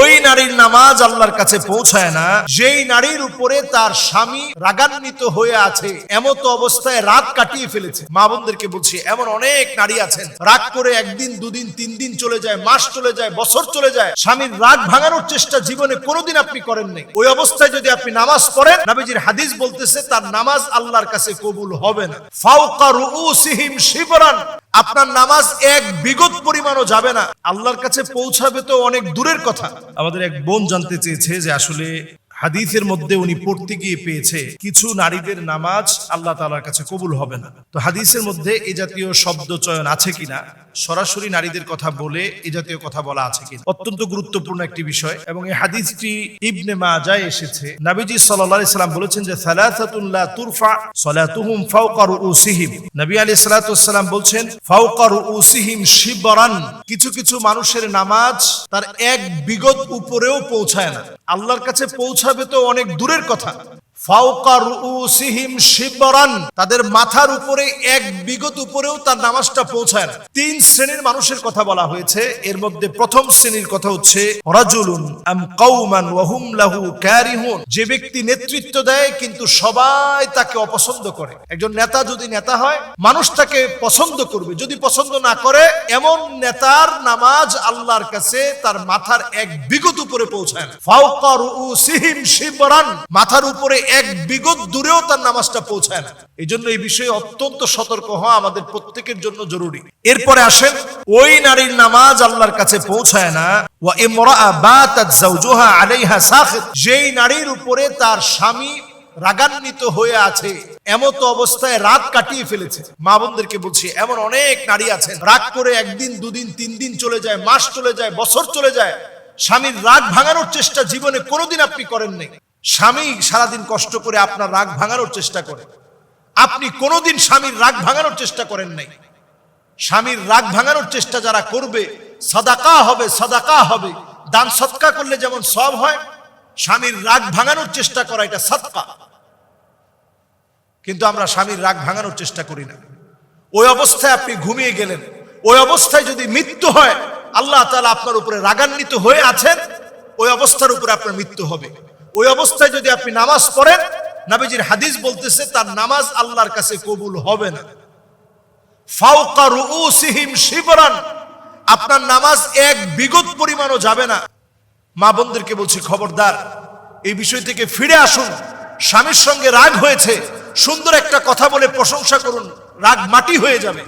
ওই নারীর নামাজ আল্লাহর কাছে পৌঁছায় না, যেই নারীর উপরে তার স্বামী রাগান্বিত হয়ে আছে, এমত অবস্থায় রাত কাটিয়ে ফেলেছে। মা বোনদেরকে বলছি, এমন অনেক নারী আছেন, রাগ করে একদিন, দুদিন, তিন দিন চলে যায়, মাস চলে যায়, বছর চলে যায়, স্বামীর রাগ ভাঙানোর চেষ্টা জীবনে কোনোদিন আপনি করেন নাই। ওই অবস্থায় যদি আপনি নামাজ পড়েন, নবীজির হাদিস বলতেছে, তার নামাজ আল্লাহর কাছে কবুল হবে না। ফাওকা রুউসিহিম শিবরান আপনার নামাজ এক বিগত পরিমাণও যাবে না। আল্লাহর কাছে পৌঁছাবে তো অনেক দূরের কথা। আমাদের এক বোন জানতে চেয়েছে যে আসলে হাদিসের মধ্যে উনি পড়তে গিয়ে পেয়েছে, কিছু নারীদের নামাজ আল্লাহ তাআলার কাছে কবুল হবে না। তো হাদিসের মধ্যে এ জাতীয় শব্দ চয়ন আছে কিনা, সরাসরি নারীদের কথা বলে এ জাতীয় কথা বলা আছে কিনা, অত্যন্ত গুরুত্বপূর্ণ একটি বিষয়। এবং এই হাদিসটি ইবনে মাজায় এসেছে। নবীজি আলাইহি সাল্লাম বলেছেন যে, সালাসাতুন লা তুরফা সালাতুহুম ফাওকা রুউসিহিম। নবী আলাইহিস সালাতু ওয়াসসালাম বলছেন, ফাওকা রুউসিহিম শিবরান। কিছু কিছু মানুষের নামাজ তার এক বিগত উপরেও পৌঁছায় না। আল্লাহর কাছে পৌঁছাবে তো অনেক দূরের কথা। তাদের মাথার উপরে, এক বিগত উপরেও তার নামাজটা পৌঁছায় না। তিন শ্রেণির মানুষের কথা বলা হয়েছে। এর মধ্যে প্রথম শ্রেণির কথা হচ্ছে, রাজুলুন আম কওমান ওয়া হুম লাহু কারিহুন। যে ব্যক্তি নেতৃত্ব দেয়, কিন্তু সবাই তাকে অপছন্দ করে। একজন নেতা যদি নেতা হয়, মানুষ তাকে পছন্দ করবে। যদি পছন্দ না করে, এমন নেতার নামাজ আল্লাহর কাছে তার মাথার এক বিগত উপরে পৌঁছায় না। শিবরান, মাথার উপরে এক বিগত দূরেও তার নামাজটা পৌঁছায় না। এই জন্য এই বিষয়ে অত্যন্ত সতর্ক হওয়া আমাদের প্রত্যেকের জন্য জরুরি। এরপরে আসেন, ওই নারীর নামাজ আল্লাহর কাছে পৌঁছায় না। যেই নারীর উপরে তার স্বামী রাগান্বিত হয়ে আছে, এমত অবস্থায় রাত কাটিয়ে ফেলেছে। মা বোনদেরকে বলছি, এমন অনেক নারী আছেন, রাগ করে একদিন, দুদিন, তিন দিন চলে যায়, মাস চলে যায়, বছর চলে যায়। স্বামীর রাগ ভাঙানোর চেষ্টা জীবনে কোনোদিন আপনি করেন নাই। স্বামী সারাদিন কষ্ট করে আপনার রাগ ভাঙানোর চেষ্টা করে। আপনি কোনোদিন স্বামীর রাগ ভাঙানোর চেষ্টা করেন নাই। স্বামীর রাগ ভাঙানোর চেষ্টা যারা করবে, সদাকা হবে সদাকা হবে। দান সৎকা করলে যেমন সব হয়, স্বামীর রাগ ভাঙানোর চেষ্টা করা এটা সৎকা। কিন্তু আমরা স্বামীর রাগ ভাঙানোর চেষ্টা করি না। ওই অবস্থায় আপনি ঘুমিয়ে গেলেন। ওই অবস্থায় যদি মৃত্যু হয়, আল্লাহ তালা আপনার উপরে রাগান্বিত হয়ে আছেন, ওই অবস্থার উপরে আপনার মৃত্যু হবে। ওই অবস্থায় যদি আপনি নামাজ পড়েন, নবীজির হাদিস বলতেছে, তার নামাজ আল্লাহর কাছে কবুল হবে না। ফাওকা রুউসিহিম শিবরান, আপনার নামাজ এক বিগত পরিমাণও যাবে না। মা বোনদেরকে বলছি, খবরদার, এই বিষয় থেকে ফিরে আসুন। স্বামীর সঙ্গে রাগ হয়েছে, সুন্দর একটা কথা বলে প্রশংসা করুন, রাগ মাটি হয়ে যাবে।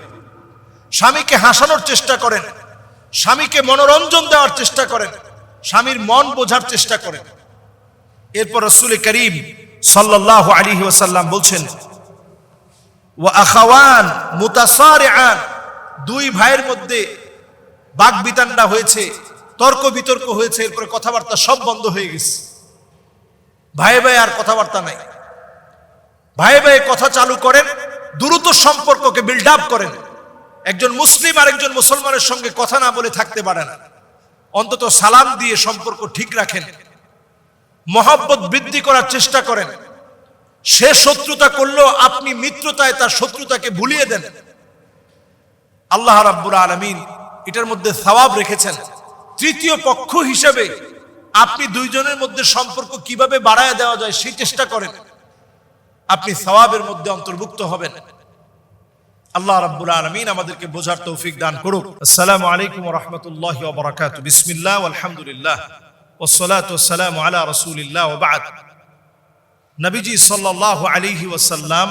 স্বামীকে হাসানোর চেষ্টা করেন, স্বামীকে মনোরঞ্জন দেওয়ার চেষ্টা করেন, স্বামীর মন বোঝার চেষ্টা করেন। এরপর রসুল করিম সাল্লাহ আলী ওয়াসাল্লাম বলছেন ও আখাওয়ান মুতাসারিআন দুই ভাইয়ের মধ্যে বাক বিতান্ডা হয়েছে তর্ক বিতর্ক হয়েছে, এরপরে কথাবার্তা সব বন্ধ হয়ে গেছে। ভাই ভাই আর কথাবার্তা নাই। ভাই ভাই কথা চালু করেন, দ্রুত সম্পর্ককে বিল্ড আপ করেন। একজন মুসলিম আর একজন মুসলমানের সঙ্গে কথা না বলে থাকতে পারে না। অন্তত সালাম দিয়ে সম্পর্ক ঠিক রাখেন। মহব্বত বৃদ্ধি করার চেষ্টা করেন। সে শত্রুতা করলেও আপনি মিত্রতায় তার শত্রুতাকে ভুলিয়ে দেন। আল্লাহ রাব্বুল আলমিন এটার মধ্যে সওয়াব রেখেছেন। তৃতীয় পক্ষ হিসেবে আপনি দুইজনের মধ্যে সম্পর্ক কীভাবে বাড়ায় দেওয়া যায় সেই চেষ্টা করেন। আপনি সওয়াবের মধ্যে অন্তর্ভুক্ত হবেন। আল্লাহ রাব্বুল আলমিন আমাদেরকে বোঝার তৌফিক দান করুক। আসসালামু আলাইকুম রহমতুল্লাহ ওবরাকাত বিসমিল্লাহ আলহামদুলিল্লাহ। ওসলাতাম আলা রসুলিল্লাহ ওবাদ নবীজি সাল্লাহ আলিহি ওসাল্লাম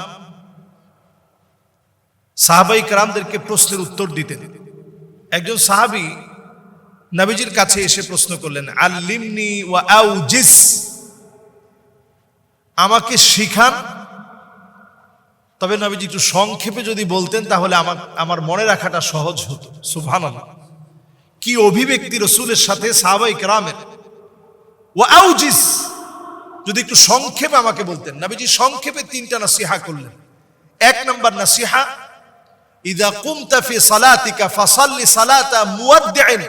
কারামদেরকে প্রশ্নের উত্তর দিতে একজন সাহাবি নবীজির কাছে এসে প্রশ্ন করলেন, আল্লিমনি ওয়া আউজিস, আমাকে শিখান? তবে নবীজি একটু সংক্ষেপে যদি বলতেন, তাহলে আমার আমার মনে রাখাটা সহজ হতো। সুভানন কি অভিব্যক্তি রসুলের সাথে সাহাবাই রামের ও যদি একটু সংক্ষেপে আমাকে বলতেন। নবীজি সংক্ষেপে তিনটা নাসিহা করলেন। এক নম্বর নাসিহা, ইদা কুমতা ফি সালাতিকা ফাসাল্লি সালাতা মুয়াদ্দিন।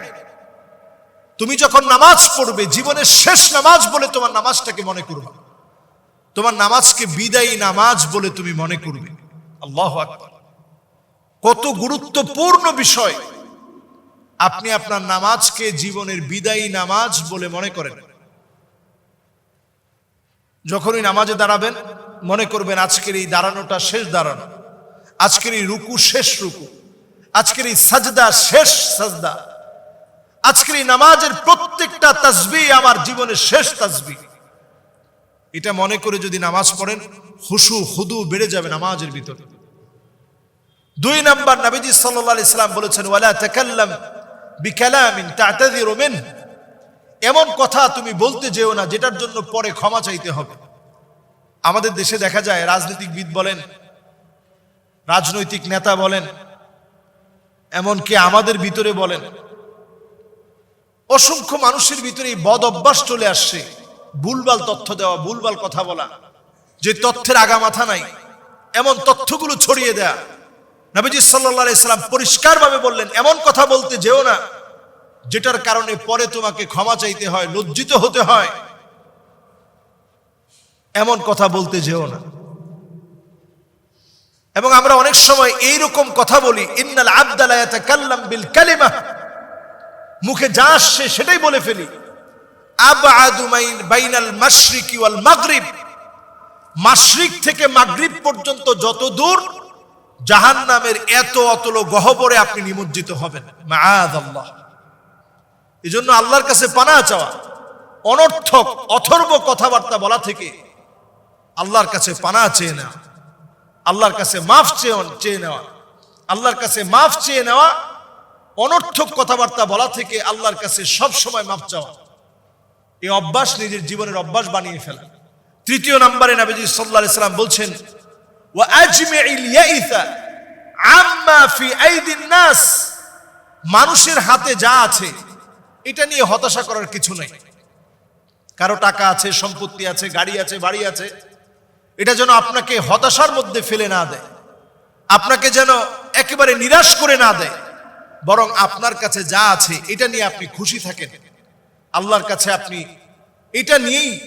তুমি যখন নামাজ পড়বে, জীবনের শেষ নামাজ বলে তোমার নামাজটাকে মনে করবে। তোমার নামাজকে বিদায়ী নামাজ বলে তুমি মনে করবে। আল্লাহ কত গুরুত্বপূর্ণ বিষয়। আপনি আপনার নামাজকে জীবনের বিদায়ী নামাজ বলে মনে করেন। যখনই নামাজে দাঁড়াবেন, মনে করবেন আজকের এই দাঁড়ানোটা শেষ দাঁড়ানো। আজকের এই রুকু শেষ রুকু। আজকের এই সাজদা শেষ সাজদা। আজকের এই নামাজের প্রত্যেকটা তাসবি আমার জীবনের শেষ তাসবি। এটা মনে করে যদি নামাজ পড়েন, হুসু, হুদু বেড়ে যাবে নামাজের ভিতরে। দুই নাম্বার নবীজি সাল্লাল্লাহু আলাইহি সাল্লাম বলেছেন, ওয়ালা তাকাল্লাম বিকালামিন তা'তাযিরু মিন এমন কথা তুমি বলতে যেও না, যেটার জন্য পরে ক্ষমা চাইতে হবে। আমাদের দেশে দেখা যায়, রাজনীতিকবিদ বলেন, রাজনৈতিক নেতা বলেন, এমনকি আমাদের ভিতরে বলেন, অসংখ্য মানুষের ভিতরে এই বদ অভ্যাস চলে আসছে। ভুলভাল তথ্য দেওয়া, ভুলভাল কথা বলা, যে তথ্যের আগা মাথা নাই, এমন তথ্যগুলো ছড়িয়ে দেয়া। নবীজি সাল্লাহ সাল্লাম পরিষ্কারভাবে বললেন, এমন কথা বলতে যেও না যেটার কারণে পরে তোমাকে ক্ষমা চাইতে হয়, লজ্জিত হতে হয়। এমন কথা বলতে যেও না। এবং আমরা অনেক সময় এই রকম কথা বলি, ইন্নাল আবদালা ইয়াতাকাল্লাম বিল কালিমা। মুখে যা আসছে সেটাই বলে ফেলি। আবআদু মাইন বাইনাল মাশরিকি ওয়াল মাগরিব। মাশরিক থেকে মাগরিব পর্যন্ত যত দূর, জাহান্নামের এত অতল গহবরে আপনি নিমজ্জিত হবেন। মাআদাল্লাহ। এজন্য আল্লাহর কাছে পানা চাওয়া, অনর্থক, অথর্ব কথাবার্তা বলা থেকে আল্লাহর কাছে পানা চেয়ে নেওয়া, আল্লাহর কাছে মাফ চেয়ে চেয়ে নেওয়া, আল্লাহর কাছে মাফ চেয়ে নেওয়া, অনর্থক কথাবার্তা বলা থেকে আল্লাহর কাছে সব সময় মাফ চাওয়া এই অভ্যাস নিজের জীবনের অভ্যাস বানিয়ে ফেলা। তৃতীয় নম্বরে নবীজি সাল্লাল্লাহু ইসলাম বলছেন ফি নাস। মানুষের হাতে যা আছে এটা নিয়ে হতাশা করার কিছু নেই। কারও টাকা আছে, সম্পত্তি আছে, গাড়ি আছে, বাড়ি আছে, এটা যেন আপনাকে হতাশার মধ্যে ফেলে না দেয়। আপনাকে যেন একেবারে নিরাশ করে না দেয়। বরং আপনার কাছে যা আছে, এটা নিয়ে আপনি খুশি থাকেন। আল্লাহর কাছে আপনি, এটা নিয়েই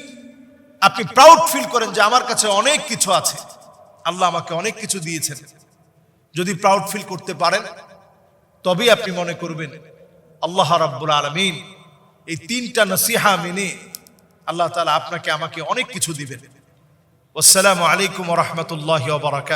আপনি প্রাউড ফিল করেন যে আমার কাছে অনেক কিছু আছে। আল্লাহ আমাকে অনেক কিছু দিয়েছেন। যদি প্রাউড ফিল করতে পারেন, তবেই আপনি মনে করবেন আল্লাহ রাব্বুল আলমিন এই তিনটা নসিহা মেনে আল্লাহ তালা আপনাকে আমাকে অনেক কিছু দিবেন। আসসালামু আলাইকুম রহমতুল্লাহ বারাকাত।